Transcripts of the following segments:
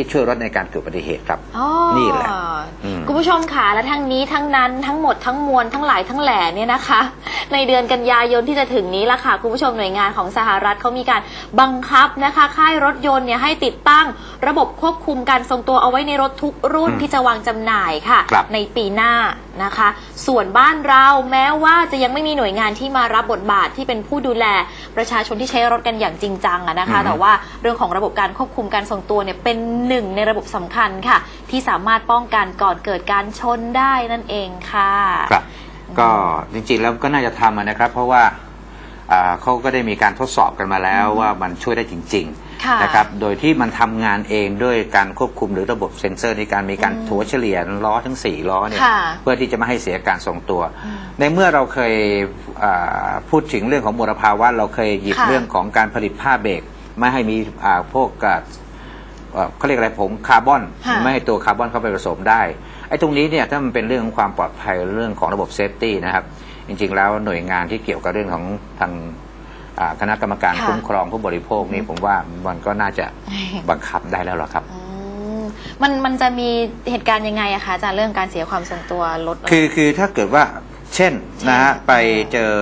ที่ช่วยลดในการเกิดอุบัติเหตุครับ อ๋อนี่แหละอืม คุณผู้ชมค่ะและทั้งนี้ทั้งนั้นทั้งหมดทั้งมวลทั้งหลายทั้งแหล่เนี่ยนะคะ ในเดือนกันยายนที่จะถึงนี้ละค่ะ คุณผู้ชมหน่วยงานของสหรัฐเขามีการบังคับนะคะ ค่ายรถยนต์เนี่ยให้ติดตั้งระบบควบคุมการทรงตัวเอาไว้ในรถทุกรุ่นอืมที่จะวางจำหน่ายค่ะ ครับ ในปีหน้านะคะ ส่วนบ้านเราแม้ว่าจะยังไม่มีหน่วยงานที่มารับบทบาทที่เป็นผู้ดูแลประชาชนที่ใช้รถกันอย่างจริงจังอะนะคะอืมแต่ว่าเรื่องของระบบการควบคุมการทรงตัวเนี่ยเป็นหนึ่งในระบบสำคัญค่ะ ที่สามารถป้องกันก่อนเกิดการชนได้นั่นเองค่ะ ครับ ก็จริงๆแล้วก็น่าจะทำอะนะครับ เพราะว่า อ่าเขาก็ได้มีการทดสอบกันมาแล้วว่ามันช่วยได้จริงค่ะๆนะครับโดยที่มันทำงานเองด้วยการควบคุมหรือระบบเซ็นเซอร์ในการมีการถัวเฉลี่ยล้อทั้ง 4 ล้อเนี่ยค่ะเพื่อที่จะไม่ให้เสียการทรงตัว ในเมื่อเราเคยอ่าพูดถึงเรื่องของมลภาวะเราเคยหยิบค่ะ เรื่องของการผลิตผ้าเบรกไม่ให้มีอ่าพวกอ่า เอ่อเขาเรียกอะไรผงคาร์บอนค่ะไม่ให้ตัวคาร์บอนเข้าไปผสมได้ไอ้ตรงนี้เนี่ยถ้ามันเป็นเรื่องของความปลอดภัยเรื่องของระบบเซฟตี้นะครับ จริง ๆ แล้วหน่วยงานที่เกี่ยวกับเรื่องของทางอ่าคณะกรรมการค่ะ คุ้มครองผู้บริโภคนี่ผมว่ามันก็น่าจะบังคับได้แล้วล่ะครับ อืมมันมันจะมีเหตุการณ์ยังไงอะคะอาจารย์เรื่องการเสียความทรงตัวรถคือคือถ้าเกิดว่าเช่นเช่นนะฮะไปเจอ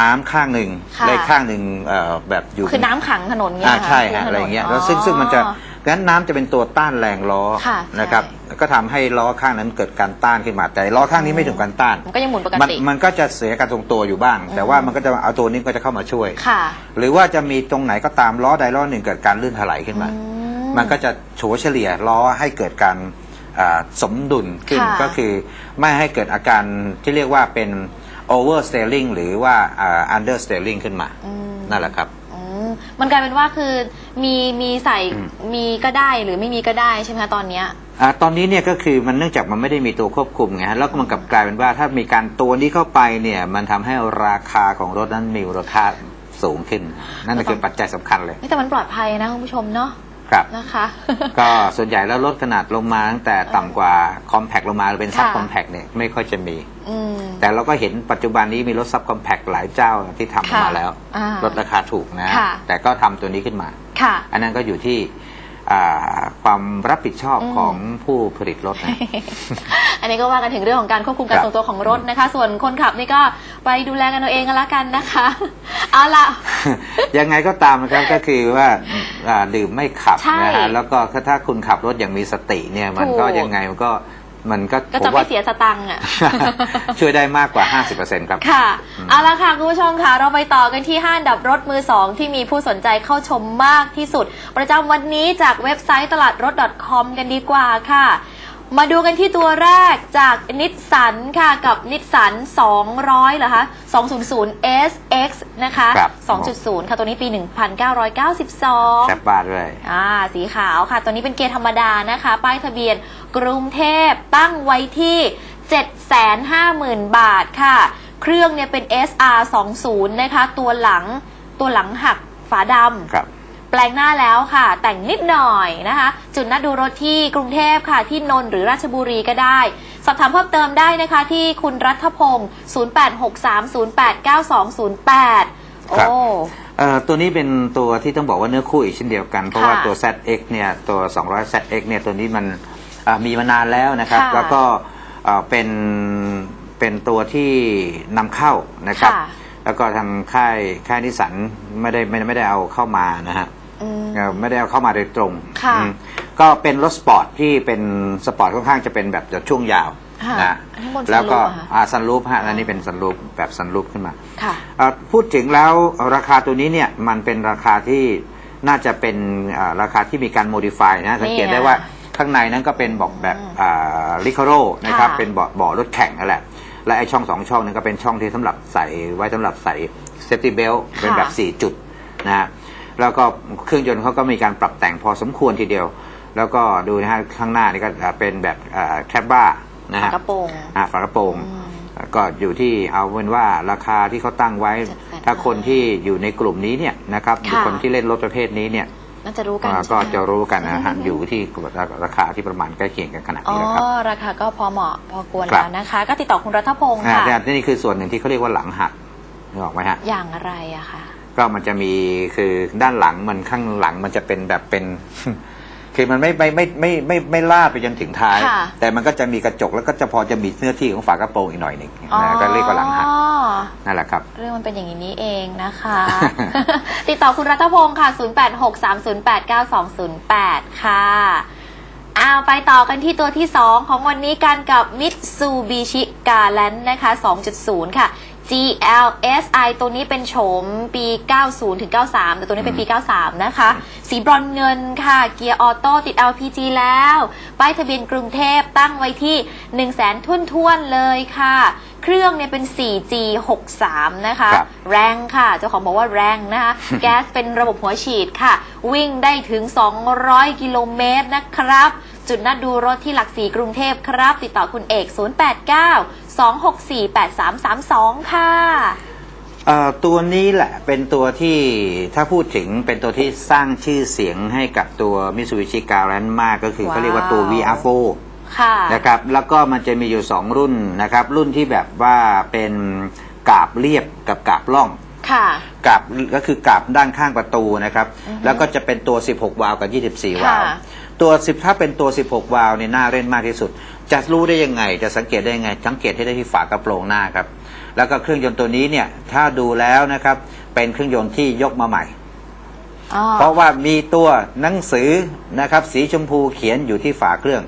น้ำข้างหนึ่งค่ะ และอีกข้างหนึ่งเอ่อแบบอยู่ คือน้ำขังถนนเงี้อ่ายเหรใช่คืฮะถนนอะไรเงี้ยแล้วซึ่งซึ่งมันจะ งั้นน้ำจะเป็นตัวต้านแรงล้อค่ะนะครับใช่ก็ทำให้ล้อข้างนั้นเกิดการต้านขึ้นมา แต่ล้อข้างนี้ไม่ถึงการต้าน มันก็ยังหมุนปกมันติมันก็จะเสียการทรงตัวอยู่บ้าง แต่ว่ามันก็จะเอาตัวนี้ก็จะเข้ามาช่วยค่ะ หรือว่าจะมีตรงไหนก็ตามล้อใดล้อหนึ่งเกิดการลื่นถลายขึ้นมาอืมมันก็จะโฉเฉลี่ยล้อให้เกิดการอ่าสมดุลขึ้นค่ะก็คือไม่ให้เกิดอาการที่เรียกว่าเป็น over steering หรือว่าอ่า under steering ขึ้นมาอืมนั่นแหละครับอื มมันกลายเป็นว่าคือมีมีใส่อืมมีก็ได้หรือไม่มีก็ได้ใช่ไหมคะตอนเนี้ย อ่าตอนนี้เนี่ยก็คือมันเนื่องจากมันไม่ได้มีตัวควบคุมไงฮะแล้วก็มันกลับกลายเป็นว่าถ้ามีการตัวนี้เข้าไปเนี่ยมันทำให้ราคาของรถนั้นมีมูลค่าสูงขึ้น นั่นคือปัจจัยสำคัญเลยแต่มันปลอดภัยนะคุณผู้ชมเนาะ ครับ นะคะ ก็ส่วนใหญ่แล้วลดขนาดลงมาตั้งแต่ต่ำกว่าคอมแพคลงมาเป็นซับค่ะ คอมแพคเนี่ยไม่ค่อยจะมี อืม แต่เราก็เห็นปัจจุบันนี้มีรถซับคอมแพคหลายเจ้าที่ทำออกมาค่ะแล้วอ่าลดราคาถูกนะ ค่ะ แต่ก็ทำตัวนี้ขึ้นมา ค่ะ อันนั้นก็อยู่ที่อ่าความรับผิดชอบอืม ของผู้ผลิตรถนะ อันนี้ก็ว่ากันถึงเรื่องของการควบคุมการครับทรงตัวของรถนะคะ ส่วนคนขับนี่ก็ไปดูแลกันเอาเองกันละกันนะคะ เอาละยังไงก็ตามนะครับก็คือว่าอ่าดื่มไม่ขับใช่นะฮะแล้วก็ถ้าคุณขับรถอย่างมีสติเนี่ยมันก็ถูกยังไงมันก็มันก็ก็ผจะมไม่ว่าเสียสตังค์อะ ช่วยได้มากกว่า 50%ครับ ค่ะ เอาละค่ะ คุณผู้ชมค่ะ เราไปต่อกันที่ห้าอันดับรถมือสองที่มีผู้สนใจเข้าชมมากที่สุด ประจำวันนี้จากเว็บไซต์ตลาดรถ .com กันดีกว่าค่ะ มาดูกันที่ตัวแรกจากนิสสันค่ะ กับนิสสัน200เหรอคะ200 SX นะคะครับ 2.0 ค่ะ ตัวนี้ปี 1992 แซบบ้าด้วย อ่าสีขาวค่ะ ตัวนี้เป็นเกียร์ธรรมดานะคะ ป้ายทะเบียนกรุงเทพตั้งไว้ที่ 750,000 บาทค่ะ เครื่องเนี่ยเป็น SR 20นะคะ ตัวหลังตัวหลังหักฝาดำ ครับ แปลงหน้าแล้วค่ะ แต่งนิดหน่อยนะคะ จุดนัดดูรถที่กรุงเทพค่ะ ที่นนท์หรือราชบุรีก็ได้ สอบถามเพิ่มเติมได้นะคะที่คุณรัฐพงศ์0863089208 โอ้ครับเอ่อตัวนี้เป็นตัวที่ต้องบอกว่าเนื้อคู่อีกเช่นเดียวกัน เพราะว่าตัว ZX เนี่ยตัว200 ZX เนี่ยตัวนี้มันอ่ามีมานานแล้วนะครับ ค่ะแล้วก็เอ่อเป็นเป็นตัวที่นำเข้านะครับ ค่ะ แล้วก็ทางค่ายค่ายนิสสันไม่ได้ไม่ไม่ได้เอาเข้ามานะฮะอืมเอ่อ ไม่ได้เอาเข้ามาโดยตรงค่ะอืมก็เป็นรถสปอร์ตที่เป็นสปอร์ตค่อนข้างจะเป็นแบบช่วงยาวค่ะนะอันนี้บนแล้วก็ sunroof เหรอคะอาซันรูปฮะอันนี้เป็นซันรูปแบบซันรูปขึ้นมา ค่ะเอ่อพูดถึงแล้วราคาตัวนี้เนี่ยมันเป็นราคาที่น่าจะเป็นอ่าราคาที่มีการโมดิฟายนะสังเกตได้ว่าข้างในนั้นก็เป็นบอกแบบลิคาโรนะครับค่ะ เป็นเบาะเบาะรถแข่งนั่นแหละ และไอช่องสองช่องนั้นก็เป็นช่องที่สำหรับใส่ไว้สำหรับใส่เซฟตี้เบลเป็นแบบ 4 จุดนะฮะ แล้วก็เครื่องยนต์เขาก็มีการปรับแต่งพอสมควรทีเดียว แล้วก็ดูนะฮะข้างหน้านี่ก็อ่าเป็นแบบแคบบ้านะฮะกระโปรงอ่าฝากระโปรงอืมก็อยู่ที่เอาเป็นว่าราคาที่เขาตั้งไว้700,000ถ้าคนที่อยู่ในกลุ่มนี้เนี่ยนะครับหรือค่ะคนที่เล่นรถประเภทนี้เนี่ยน่าจะรู้กันอ่าใช่ก็ไหมจะรู้กันนะฮะอยู่ที่ราคาที่ประมาณใกล้เคียงกันขนาดอ๋อนี้แหละครับราคาก็พอเหมาะพอควรครับแล้วนะคะ ก็ติดต่อคุณรัฐพงศ์อ่าค่ะแต่นี่คือส่วนหนึ่งที่เขาเรียกว่าหลังหักนึกออกไหมฮะอย่างอะไรอะคะ ก็มันจะมีคือด้านหลังมันข้างหลังมันจะเป็นแบบเป็น คือมันไม่ไม่ไม่ไม่ไม่ไม่ไม่ลาดไปจนถึงท้าย ค่ะแต่มันก็จะมีกระจกแล้วก็จะพอจะมีเนื้อที่ของฝากระโปรงอีกหน่อยหนึ่งนะก็เรียกว่าหลังหักอ๋อนั่นแหละครับ เรื่องมันเป็นอย่างนี้นี่เองนะคะ ติดต่อคุณรัฐพงศ์ค่ะ 0863089208 ค่ะอ้าวไปต่อกันที่ตัวที่ 2 ของวันนี้กันกับ Mitsubishi Galant นะคะ 2.0 ค่ะ GLSI ตัวนี้เป็นโฉมปี 90 ถึง 93 แต่ตัวนี้เป็นปี 93 นะคะ สีบรอนซ์เงินค่ะ เกียร์ออโต้ติด LPG แล้ว ป้ายทะเบียนกรุงเทพตั้งไว้ที่ 1 0 0 0 0แสนทุ่นๆ เลยค่ะ เครื่องเนี่ยเป็น 4G 63 นะคะ ครับ แรงค่ะ เจ้าของบอกว่าแรงนะคะ แก๊สเป็นระบบหัวฉีดค่ะ วิ่งได้ถึง 200 กิโลเมตรนะครับ จุดนัดดูรถที่หลักสีกรุงเทพครับ ติดต่อคุณเอก 089 264 8332 ค่ะ เอ่อตัวนี้แหละเป็นตัวที่ถ้าพูดถึงเป็นตัวที่สร้างชื่อเสียงให้กับตัว Mitsubishi Galant มากก็คือเขาเรียกว่าตัว ว้าว VR4 ค่ะ นะครับแล้วก็มันจะมีอยู่ 2 รุ่นนะครับ รุ่นที่แบบว่าเป็นกาบเรียบกับกาบล่อง ค่ะกาบก็คือกาบด้านข้างประตูนะครับ แล้วก็จะเป็นตัว 16 วาล์วกับ 24 วาล์วค่ะ ตัว10ถ้าเป็นตัว 16 วาล์วเนี่ยน่าเล่นมากที่สุด จะรู้ได้ยังไง จะสังเกตได้ยังไง สังเกตให้ได้ที่ฝากระโปรงหน้าครับ แล้วก็เครื่องยนต์ตัวนี้เนี่ยถ้าดูแล้วนะครับเป็นเครื่องยนต์ที่ยกมาใหม่อ๋อเพราะว่ามีตัวหนังสือนะครับสีชมพูเขียนอยู่ที่ฝาเครื่อง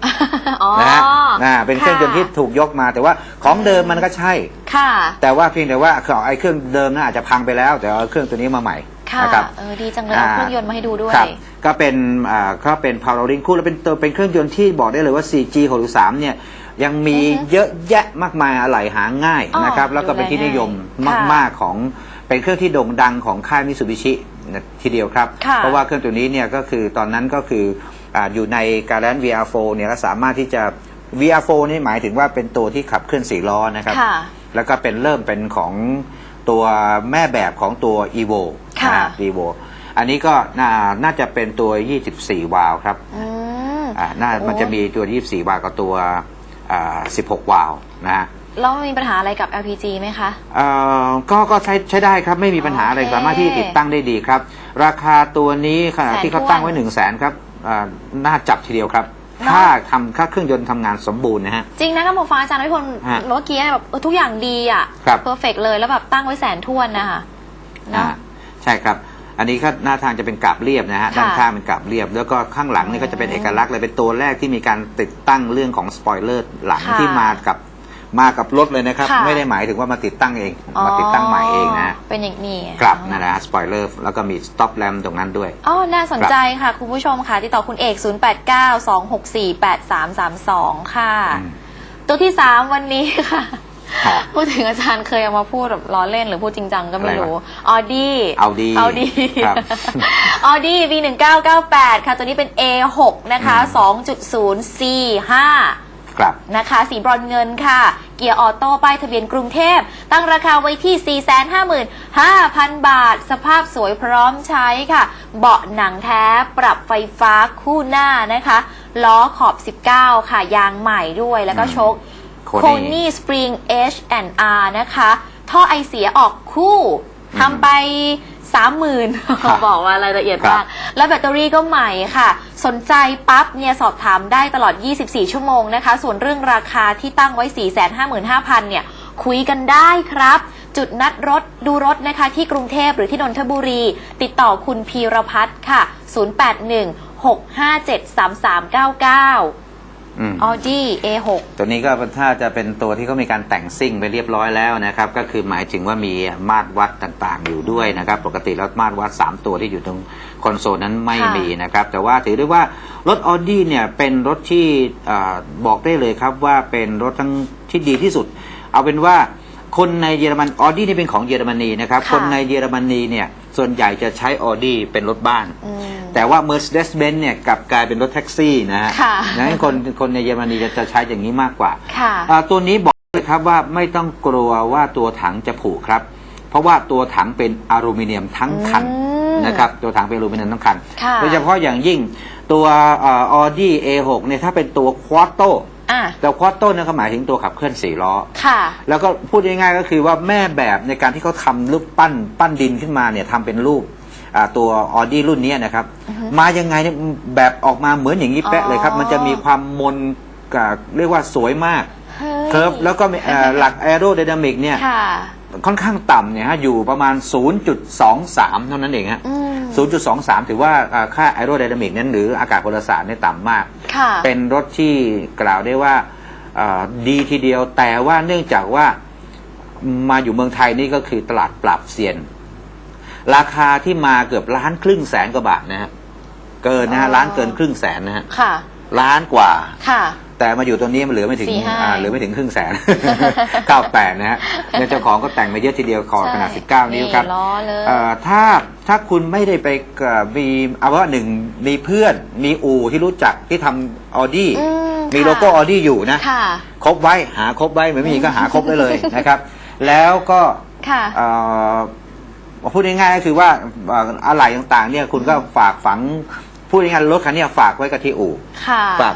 อ๋อนะฮะอ่าเป็นเครื่องยนต์ที่ถูกยกมา แต่ว่าของเดิมมันก็ใช่ค่ะ แต่ว่าเพียงแต่ว่าไอ้เครื่องเดิมน่าอาจจะพังไปแล้ว แต่เอาเครื่องตัวนี้มาใหม่ค่ะนะครับเออดีจังเลยเอาเครื่องยนต์มาให้ดูด้วยครับ ก็เป็นอ่าก็เป็นพาวเวอริงคู่แล้วเป็นตัวเป็นเครื่องยนต์ที่บอกได้เลยว่า 4G 63เนี่ยยังมีอือฮึเยอะแยะมากมายอะไหล่หาง่ายอ๋อนะครับ แล้วก็เป็นที่นิยมดูแลง่ายมาก ๆของเป็นเครื่องที่โด่งดังของค่ายมิ t ูบิชิทีเดียวครับค่ะเพราะว่าเครื่องตัวนี้เนี่ยก็คือตอนนั้นก็คืออาอยู่ในการแลน VR4 เนี่ยแล้วสามารถที่จะ VR4 นี่หมายถึงว่าเป็นตัวที่ขับเคลื่อนสี่ล้อนะครับค่ะแล้วก็เป็นเริ่มเป็นของตัวแม่แบบของตัว evo ค่ะนะฮะ evo อันนี้ก็น่าน่าจะเป็นตัว 24 วาล์วครับอืม อ่าน่าโอ้ มันจะมีตัว 24 วาล์วกับตัวอ่า16 วาล์วนะฮะแล้วมันมีปัญหาอะไรกับ LPG ไหมคะ เอ่อก็ก็ใช้ใช้ได้ครับไม่มีปัญหาอะไรโอเคสามารถที่ติดตั้งได้ดีครับ ราคาตัวนี้ขณะแสนที่เขาถ้วนตั้งไว้ 1 0 0 0 0แสนครับอ่าน่าจับทีเดียวครับ เนอะ ถ้าทำค่าเครื่องยนต์ทำงานสมบูรณ์นะฮะ จริงนะถ้าผมฟังอาจารย์วิพลฮะเมื่อกี้แบบเออทุกอย่างดีอะครับ เพอร์เฟกเลยแล้วแบบตั้งไว้แสนทวนนะคะเนอ่าอะ ใช่ครับ อันนี้ก็หน้าทางจะเป็นกาบเรียบนะฮะค่ะ ด้านข้างเป็นกาบเรียบ แล้วก็ข้างหลังนี่ก็จะเป็นเอกลักษณ์เลยเป็นตัวแรกที่มีการติดตั้งเรื่องของสปอยเลอร์หลังค่ะที่มากับมากับรถเลยนะครับ ค่ะ ไม่ได้หมายถึงว่ามาติดตั้งเองมาติดตั้งใหม่เองนะฮะเป็นอย่างนี้ครับนั่นนะฮะสปอยเลอร์แล้วก็มีสต็อปแลมตรงนั้นด้วย อ๋อน่าสนใจค่ะ คุณผู้ชมค่ะ ติดต่อคุณเอก 0892648332 ค่ะ อืม ตัวที่ 3 วันนี้ค่ะครับ พูดถึงอาจารย์เคยเอามาพูดแบบล้อเล่นหรือพูดจริงจังก็ไม่รู้อะไรออดี้ Audi ออดี้ครับออดี้ V1998 ค่ะตัวนี้เป็น A6 นะคะ2.0 C5 ครับนะคะ สีบรอนซ์เงินค่ะ เกียร์ออโต้ป้ายทะเบียนกรุงเทพ ตั้งราคาไว้ที่ 455,000 บาท สภาพสวยพร้อมใช้ค่ะ เบาะหนังแท้ปรับไฟฟ้าคู่หน้านะคะ ล้อขอบ 19 ค่ะ ยางใหม่ด้วยแล้วก็อืมโชค Kony โคนี่สปริง H&R นะคะ ท่อไอเสียออกคู่ทำไป30,000บอกว่ารายละเอียดครัมากบแล้วแบตเตอรี่ก็ใหม่ค่ะ สนใจปั๊บเนี่ยสอบถามได้ตลอด 24 ชั่วโมงนะคะ ส่วนเรื่องราคาที่ตั้งไว้ 455,000 เนี่ย คุยกันได้ครับ จุดนัดรถดูรถนะคะที่กรุงเทพหรือที่นนทบุรี ติดต่อคุณพีรพัฒน์ค่ะ 081-657-3399 อืม Audi A6 ตัวนี้ก็ถ้าจะเป็นตัวที่เขามีการแต่งซิ่งไปเรียบร้อยแล้วนะครับ ก็คือหมายถึงว่ามีมาตรวัดต่างๆ อยู่ด้วยนะครับ ปกติแล้วมาตรวัด 3 ตัวที่อยู่ตรงคอนโซลนั้นไม่ค่ะมีนะครับ แต่ว่าถือได้ว่ารถ Audi เนี่ยเป็นรถที่อาบอกได้เลยครับว่าเป็นรถทั้งที่ดีที่สุด เอาเป็นว่าคนในเยอรมันออดี้นี่เป็นของเยอรมนีนะครับ ค่ะ คนในเยอรมนีเนี่ย ส่วนใหญ่จะใช้ออดี้เป็นรถบ้านอืมแต่ว่า Mercedes-Benz เนี่ยกลับกลายเป็นรถแท็กซี่นะฮะค่ะดังนั้นคนคนในเยอรมนีจะจะใช้อย่างนี้มากกว่าค่ะอ่าตัวนี้บอกเลยครับว่าไม่ต้องกลัวว่าตัวถังจะผุครับ เพราะว่าตัวถังเป็นอลูมิเนียมทั้งคันอืมนะครับตัวถังเป็นอลูมิเนียมทั้งคันค่ะโดยเฉพาะอย่างยิ่งตัวออดี้ A6 เนี่ยถ้าเป็นตัวควอ t โต อะแต่ควอ t โตเนี่ยเขาหมายถึงตัวขับเคลื่อนสี่ล้อ ค่ะ แล้วก็พูดง่ายๆก็คือว่าแม่แบบในการที่เขาทำรูปปั้นปั้นดินขึ้นมาเนี่ยทำเป็นรูปอ่าตัวออดี้รุ่นเนี้ยนะครับ มายังไงเนี่ยแบบออกมาเหมือนอย่างนี้เป๊ะเลยครับอ๋อมันจะมีความมนกับเรียกว่าสวยมากเฮ้ยเคิร์ฟแล้วก็มีเอ่อหลักแอโร d y นามิกเนี่ย ค่ะ ค่อนข้างต่ำเนี่ยฮะอยู่ประมาณ 0.23 เท่านั้นเองฮะ อืม 0.23 ถือว่าอ่าค่าแอโร d y นามิกนั้นหรืออากาศพลศาสตร์เนี่ยต่ำมาก ค่ะ เป็นรถที่กล่าวได้ว่าอ่าดีทีเดียวแต่ว่าเนื่องจากว่ามาอยู่เมืองไทยนี่ก็คือตลาดปรับเซียน ราคาที่มาเกือบล้านครึ่งแสนกว่าบาทนะฮะเกินนะฮะอ๋อ ล้านเกินครึ่งแสนนะฮะ ค่ะ ล้านกว่า ค่ะ แต่มาอยู่ตรงนี้มันเหลือไม่ถึงสี่ห้าอ่าเหลือไม่ถึงครึ่งแสนเก้าแปดนะฮะแล้วเจ้าของก็แต่งมาเยอะทีเดียวขอขนาด ใช่19 นิ้วครับล้อเลย เอ่อถ้าถ้าคุณไม่ได้ไปเอ่อมีเอาว่าหนึ่งมีเพื่อนมีอู่ที่รู้จักที่ทำออดี้อืมมีค่ะ โลโก้ออดี้อยู่นะ ค่ะ ครบไว้หาครบไว้ไม่มีก็หาครบได้เลยนะครับ แล้วก็ค่ะ เอ่อพูดง่ายๆก็คือว่าเอ่ออะไรต่างๆเนี่ยคุณก็ฝากฝัง พูดง่ายๆรถคันเนี้ยฝากไว้กับที่อู่ ค่ะ ฝาก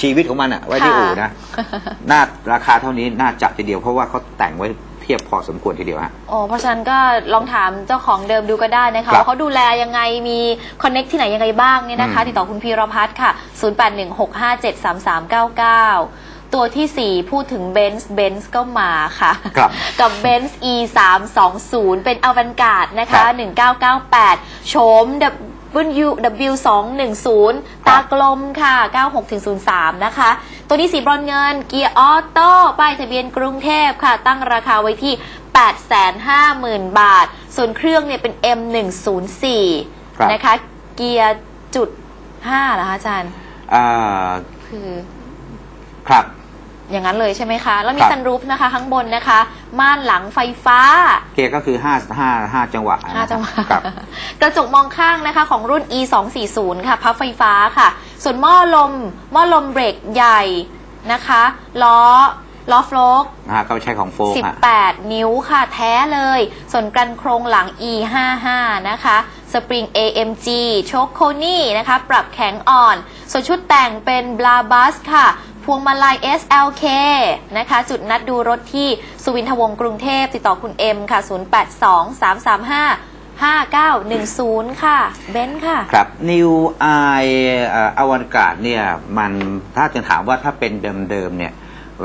ชีวิตของมันอะไว้ที่ค่ะอู่นะ น่าราคาเท่านี้น่าจับทีเดียว เพราะว่าเขาแต่งไว้เทียบพอสมควรทีเดียวฮะ โอ้เพราะฉะนั้นก็ลองถามเจ้าของเดิมดูก็ได้นะคะครับว่าเขาดูแลยังไงมีคอนเน็กที่ไหนยังไงบ้างเนี่ยนะคะ อืม ติดต่อคุณพีรพัฒน์ค่ะ 0816573399 ตัวที่ 4 พูดถึงเบนซ์เบนซ์ก็มาค่ะ ครับ กับเบนซ์ e 3 2 0เป็นอ v วนการ์ดนะครัคะ บ1998 โฉม W W 2 1 0ตากลมค่ะ 96ถึง03 นะคะ ตัวนี้สีบรอนซ์เงิน เกียร์ออโต้ ป้ายทะเบียนกรุงเทพค่ะ ตั้งราคาไว้ที่ 850,000 บาท ส่วนเครื่องเนี่ยเป็น M104 ครับนะคะ เกียร์จุด5เหรอคะอาจารย์ อ่า คือ ครับ อย่างนั้นเลยใช่ไหมคะ แล้วมีครับ ซันรูฟนะคะ ข้างบนนะคะ ม่านหลังไฟฟ้า เกียร์ก็คือห้าห้าห้าจังหวะห้าจังหวะครับ กระจกมองข้างนะคะของรุ่น e 2 4 0ค่ะ พับไฟฟ้าค่ะ ส่วนหม้อลม หม้อลมเบรกใหญ่นะคะ ล้อ ล้อโฟลกนะฮะก็ใช้ของโฟกฮะ 18 นิ้วค่ะ แท้เลย ส่วนกันโครงหลัง e 5 5นะคะ สปริง AMG โชคโคนี่นะคะ ปรับแข็งอ่อน ส่วนชุดแต่งเป็นบลาบัสค่ะพ วงมาลัย SLK นะคะ จุดนัดดูรถที่สุวินทวงศ์กรุงเทพติดต่อคุณเอ็มค่ะ 082335 5910 ค่ะ เบนซ์ค่ะ ครับ New i อวันกาศเนี่ยมันถ้าจะถามว่าถ้าเป็นเดิมๆเนี่ย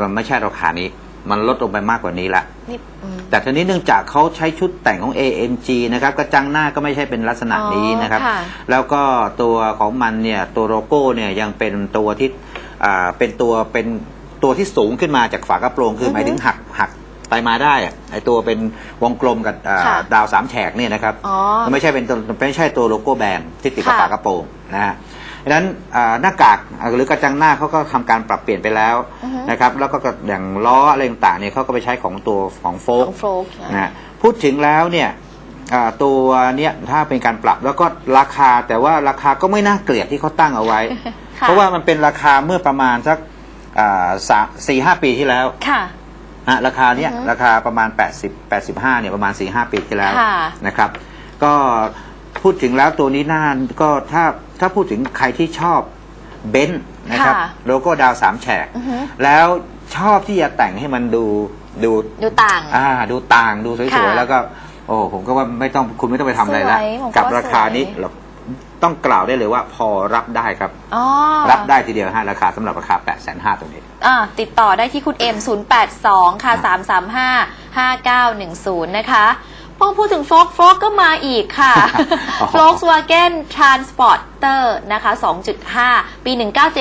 มันไม่ใช่ราคานี้ มันลดลงไปมากกว่านี้ละนี่อืม แต่ทีนี้เนื่องจากเขาใช้ชุดแต่งของ AMG นะครับกระจังหน้าก็ไม่ใช่เป็นลักษณะนี้นะครับ อ๋อค่ะ แล้วก็ตัวของมันเนี่ยตัวโลโก้เนี่ยยังเป็นตัวที่ อ่าเป็นตัวเป็นตัวที่สูงขึ้นมาจากฝากระโปรงคือหมายถึงหักหักไปมาได้อะไอตัวเป็นวงกลมกับอ่าค่ะดาวสามแฉกเนี่ยนะครับอ๋อมันไม่ใช่เป็นตัวไม่ใช่ตัวโลโก้แบรนด์ที่ติดกับค่ะ ฝากระโปรงนะฮะดังนั้นอ่าหน้ากากอ่าหรือกระจังหน้าเขาก็ทำการปรับเปลี่ยนไปแล้วอือฮึนะครับแล้วก็อย่างล้ออะไรต่างๆเนี่ยเขาก็ไปใช้ของตัวของโฟก ของโฟล์กนะฮะพูดถึงแล้วเนี่ยอ่าตัวเนี้ยถ้าเป็นการปรับแล้วก็ราคาแต่ว่าราคาก็ไม่น่าเกลียดที่เขาตั้งเอาไว้ค่ะ เพราะว่ามันเป็นราคาเมื่อประมาณสักอ่าสามสี่ห้าปีที่แล้วค่ะฮะราคาเนี้ยอือฮึราคาประมาณ 80 85เนี่ยประมาณ 4 5 ปีที่แล้วค่ะนะครับ ก็พูดถึงแล้วตัวนี้น่าก็ถ้าถ้าพูดถึงใครที่ชอบเบนซ์นะครับค่ะโลโก้ดาวสามแฉกอือฮึแล้วชอบที่จะแต่งให้มันดูดูดูต่างอ่าดูต่างดูสวยค่ะๆแล้วก็ โอ้ผมก็ว่าไม่ต้องคุณไม่ต้องไปทำอะไรแล้วสวยผมก็กับว่าราคานี้สวยเรา ต้องกล่าวได้เลยว่าพอรับได้ครับ อ๋อรับได้ทีเดียวฮะราคาสำหรับราคา 8 5 0 0 0ตัวนี้ อ่าติดต่อได้ที่คุณเอ็ม082 ค่ะ 335 5910 นะคะพอพูดถึงโฟกโฟกก็มาอีกค่ะ อ๋อ Volkswagen Transporter นะคะ 2.5 ปี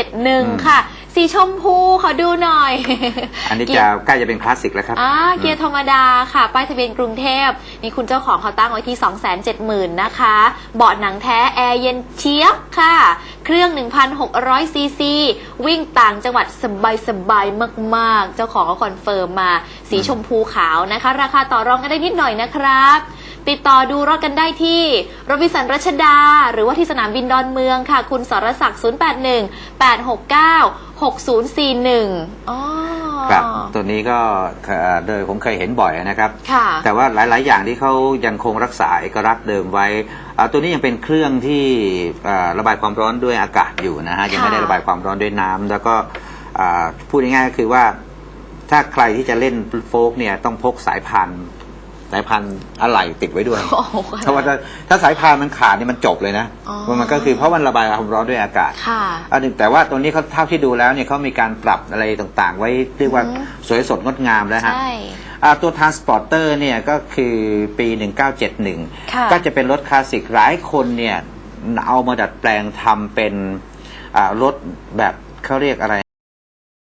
1971 ค่ะ สีชมพูขอดูหน่อย อันนี้เกียจะร์ใกล้จะเป็นคลาสสิกแล้วครับ อ่าเกียร์ธรรมดาค่ะป้ายทะเบียนกรุงเทพนี่คุณเจ้าของเขาตั้งไว้ที่ 270,000นะคะ เบาะหนังแท้แอร์เย็นเชียบค่ะ เครื่อง 1,600ซีซีวิ่งต่างจังหวัดสบายสบายๆมาก ๆ เจ้าของก็คอนเฟิร์มมา สีชมพูขาวนะคะ ราคาต่อรองกันได้นิดหน่อยนะครับ ติดต่อดูรถกันได้ที่รบิสันรัชดา หรือว่าที่สนามบินดอนเมืองค่ะ คุณสรศักดิ์ 081 869 6041อ๋อ ครับตัวนี้ก็เอ่อโดยผมเคยเห็นบ่อยนะครับ ค่ะ แต่ว่าหลาย ๆ อย่างที่เขายังคงรักษาเอกลักษณ์เดิมไว้อ่าตัวนี้ยังเป็นเครื่องที่เอ่อระบายความร้อนด้วยอากาศอยู่นะฮะยังไม่ได้ระบายความร้อนด้วยน้ำแล้วก็อ่าพูดง่ายๆก็คือว่า ถ้าใครที่จะเล่นโฟกเนี่ยต้องพกสายพาน สายพานอะไหล่ติดไว้ด้วย โอ้โห ถ้าว่าจะถ้าสายพานมันขาดนี่มันจบเลยนะอ๋อเพราะมันก็คือเพราะมันระบายความร้อนด้วยอากาศ ค่ะ อันหนึ่งแต่ว่าตัวนี้เขาเท่าที่ดูแล้วเนี่ยเขามีการปรับอะไรต่างๆ ไว้เรียกว่าอืม สวยสดงดงามแล้วฮะ ใช่ อ่าตัว Transporter เนี่ยก็คือปี ค่ะ1971 ก็จะเป็นรถคลาสสิกหลายคนเนี่ยเอามาดัดแปลงทำเป็นอ่ารถแบบเขาเรียกอะไร